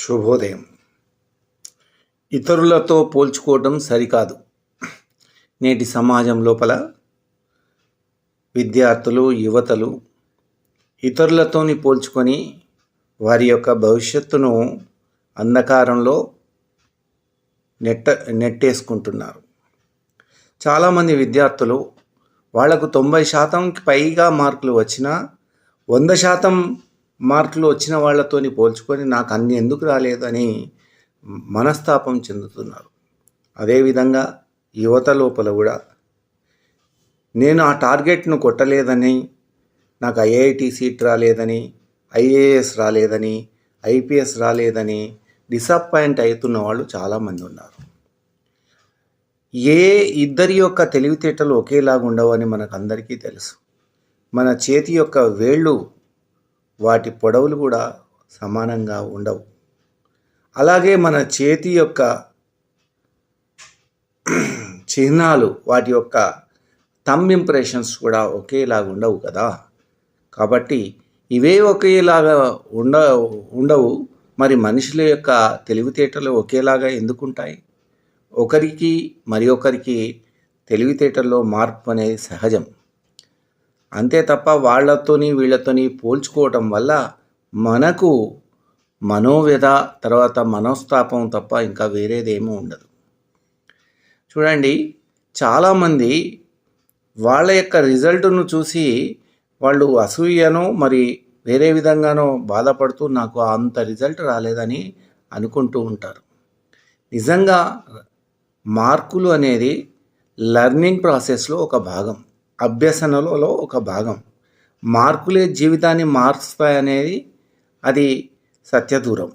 శుభోదయం. ఇతరులతో పోల్చుకోవడం సరికాదు. నేటి సమాజం లోపల విద్యార్థులు యువతలు ఇతరులతోని పోల్చుకొని వారి యొక్క భవిష్యత్తును అంధకారంలో నెట్ట నెట్టేసుకుంటున్నారు. చాలామంది విద్యార్థులు వాళ్ళకు తొంభై శాతంకి పైగా మార్కులు వచ్చినా వంద శాతం మార్కులు వచ్చిన వాళ్ళతోని పోల్చుకొని నాకు అన్ని ఎందుకు రాలేదని మనస్తాపం చెందుతున్నారు. అదేవిధంగా యువత లోపల కూడా నేను ఆ టార్గెట్ను కొట్టలేదని నాకు ఐఐటి సీట్ రాలేదని ఐఏఎస్ రాలేదని ఐపీఎస్ రాలేదని డిసప్పాయింట్ అవుతున్న వాళ్ళు చాలామంది ఉన్నారు. ఏ ఇద్దరి యొక్క తెలివితేటలు ఒకేలాగా ఉండవని మనకు అందరికీ తెలుసు. మన చేతి యొక్క వేళ్ళు వాటి పొడవులు కూడా సమానంగా ఉండవు. అలాగే మన చేతి యొక్క చిహ్నాలు వాటి యొక్క థమ్ ఇంప్రెషన్స్ కూడా ఒకేలాగా ఉండవు కదా. కాబట్టి ఇవే ఒకేలాగా ఉండ ఉండవు. మరి మనుషుల యొక్క తెలివితేటలు ఒకేలాగా ఎందుకుంటాయి? ఒకరికి మరి ఒకరికి తెలివితేటల్లో మార్పు అనేది సహజం. అంతే తప్ప వాళ్ళతోని వీళ్ళతోని పోల్చుకోవటం వల్ల మనకు మనోవ్యధ తర్వాత మనోస్తాపం తప్ప ఇంకా వేరేదేమీ ఉండదు. చూడండి చాలామంది వాళ్ళ యొక్క రిజల్ట్ను చూసి వాళ్ళు అసూయనో మరి వేరే విధంగానో బాధపడుతూ నాకు అంత రిజల్ట్ రాలేదని అనుకుంటూ ఉంటారు. నిజంగా మార్కులు అనేది లర్నింగ్ ప్రాసెస్లో ఒక భాగం. అభ్యసనలలో ఒక భాగం. మార్కులే జీవితాన్ని మారుస్తాయనేది అది సత్యదూరం.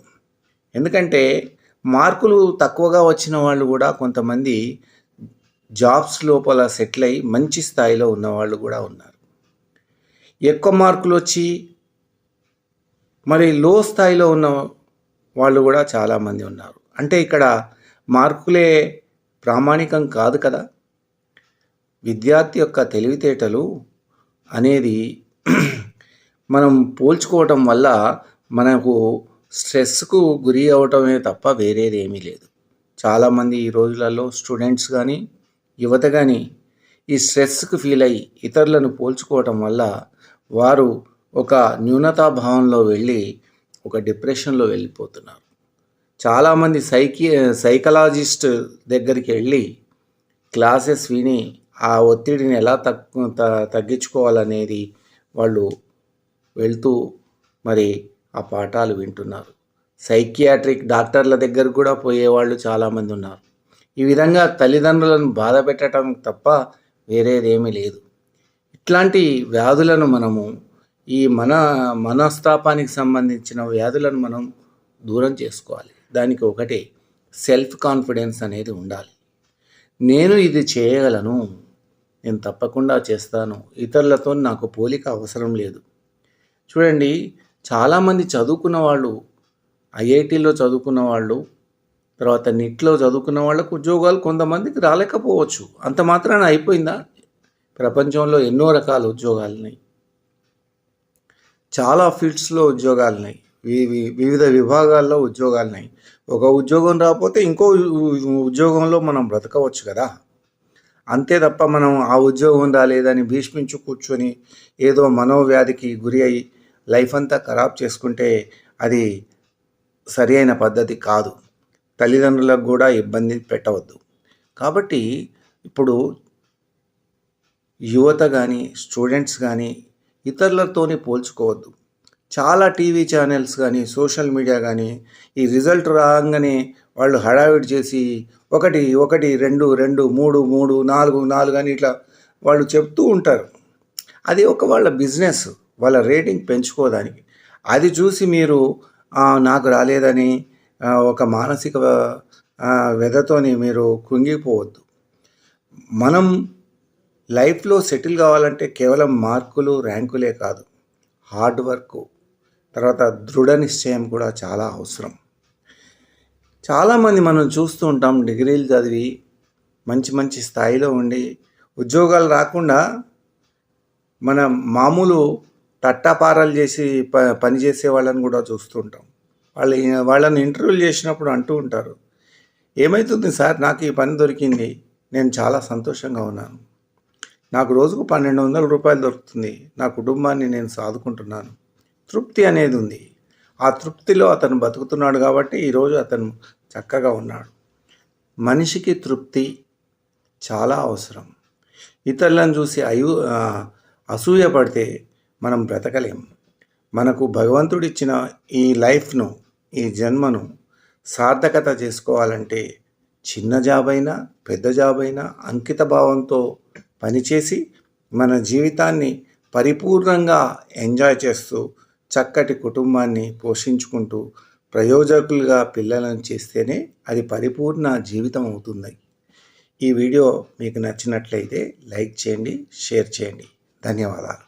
ఎందుకంటే మార్కులు తక్కువగా వచ్చిన వాళ్ళు కూడా కొంతమంది జాబ్స్ లోపల సెటిల్ అయి మంచి స్థాయిలో ఉన్న వాళ్ళు కూడా ఉన్నారు. ఎక్కువ మార్కులు వచ్చి మరి లో స్థాయిలో ఉన్న వాళ్ళు కూడా చాలామంది ఉన్నారు. అంటే ఇక్కడ మార్కులే ప్రామాణికం కాదు కదా. విద్యార్థి యొక్క తెలివితేటలు అనేది మనం పోల్చుకోవటం వల్ల మనకు స్ట్రెస్కు గురి అవటమే తప్ప వేరేది ఏమీ లేదు. చాలామంది ఈ రోజులలో స్టూడెంట్స్ కానీ యువత కానీ ఈ స్ట్రెస్కు ఫీల్ అయ్యి ఇతరులను పోల్చుకోవటం వల్ల వారు ఒక న్యూనతాభావంలో వెళ్ళి ఒక డిప్రెషన్లో వెళ్ళిపోతున్నారు. చాలామంది సైకి సైకలాజిస్ట్ దగ్గరికి వెళ్ళి క్లాసెస్ విని ఆ ఒత్తిడిని ఎలా తగ్గు తగ్గించుకోవాలనేది వాళ్ళు వెళ్తూ మరి ఆ పాఠాలు వింటున్నారు. సైకియాట్రిక్ డాక్టర్ల దగ్గర కూడా పోయేవాళ్ళు చాలామంది ఉన్నారు. ఈ విధంగా తల్లిదండ్రులను బాధ పెట్టడం తప్ప వేరేదేమీ లేదు. ఇట్లాంటి వ్యాధులను మనము ఈ మన మనస్తాపానికి సంబంధించిన వ్యాధులను మనం దూరం చేసుకోవాలి. దానికి ఒకటే సెల్ఫ్ కాన్ఫిడెన్స్ అనేది ఉండాలి. నేను ఇది చేయగలను. నేను తప్పకుండా చేస్తాను. ఇతరులతో నాకు పోలిక అవసరం లేదు. చూడండి చాలామంది చదువుకున్న వాళ్ళు ఐఐటీలో చదువుకున్న వాళ్ళు తర్వాత నిట్లో చదువుకున్న వాళ్ళకు ఉద్యోగాలు కొంతమందికి రాలేకపోవచ్చు. అంత మాత్రాన అయిపోయిందా? ప్రపంచంలో ఎన్నో రకాల ఉద్యోగాలున్నాయి. చాలా ఫీల్డ్స్లో ఉద్యోగాలున్నాయి. వివిధ విభాగాల్లో ఉద్యోగాలున్నాయి. ఒక ఉద్యోగం రాకపోతే ఇంకో ఉద్యోగంలో మనం బ్రతకవచ్చు కదా? అంతే తప్ప మనం ఆ ఉద్యోగం ఉందా లేదని భీష్మించు కూర్చొని ఏదో మనోవ్యాధికి గురి అయి లైఫ్ అంతా ఖరాబ్ చేసుకుంటే అది సరి అయిన పద్ధతి కాదు. తల్లిదండ్రులకు కూడా ఇబ్బంది పెట్టవద్దు. కాబట్టి ఇప్పుడు యువత కానీ స్టూడెంట్స్ కానీ ఇతరులతోని పోల్చుకోవద్దు. చాలా టీవీ ఛానల్స్ కానీ సోషల్ మీడియా కానీ ఈ రిజల్ట్ రాగానే వాళ్ళు హడావిడి చేసి ఒకటి ఒకటి రెండు రెండు మూడు మూడు నాలుగు నాలుగు అని ఇట్లా వాళ్ళు చెప్తూ ఉంటారు. అది ఒక వాళ్ళ బిజినెస్ వాళ్ళ రేటింగ్ పెంచుకోవడానికి. అది చూసి మీరు నాకు రాలేదని ఒక మానసిక వ్యధతోని మీరు కృంగిపోవద్దు. మనం లైఫ్లో సెటిల్ కావాలంటే కేవలం మార్కులు ర్యాంకులే కాదు. హార్డ్ వర్క్ తర్వాత దృఢ నిశ్చయం కూడా చాలా అవసరం. చాలామంది మనం చూస్తూ ఉంటాం డిగ్రీలు చదివి మంచి మంచి స్థాయిలో ఉండి ఉద్యోగాలు రాకుండా మన మామూలు తట్టాపారాలు చేసి ప పని చేసే వాళ్ళని కూడా చూస్తూ ఉంటాం. వాళ్ళ వాళ్ళని ఇంటర్వ్యూలు చేసినప్పుడు అంటూ ఉంటారు ఏమవుతుంది సార్? నాకు ఈ పని దొరికింది. నేను చాలా సంతోషంగా ఉన్నాను. నాకు రోజుకు పన్నెండు వందల రూపాయలు దొరుకుతుంది. నా కుటుంబాన్ని నేను సాదుకుంటున్నాను. తృప్తి అనేది ఉంది. ఆ తృప్తిలో అతను బతుకుతున్నాడు కాబట్టి ఈరోజు అతను చక్కగా ఉన్నాడు. మనిషికి తృప్తి చాలా అవసరం. ఇతరులను చూసి అయు అసూయపడితే అసూయ పడితే మనం బ్రతకలేం. మనకు భగవంతుడిచ్చిన ఈ లైఫ్ను ఈ జన్మను సార్థకత చేసుకోవాలంటే చిన్న జాబ్ అయినా పెద్ద జాబ్ అయినా అంకిత భావంతో పనిచేసి మన జీవితాన్ని పరిపూర్ణంగా ఎంజాయ్ చేస్తూ చక్కటి కుటుంబాన్ని పోషించుకుంటూ ప్రయోజకులుగా పిల్లలను చేస్తేనే అది పరిపూర్ణ జీవితం అవుతుంది ఈ వీడియో మీకు నచ్చినట్లయితే లైక్ చేయండి షేర్ చేయండి. ధన్యవాదాలు.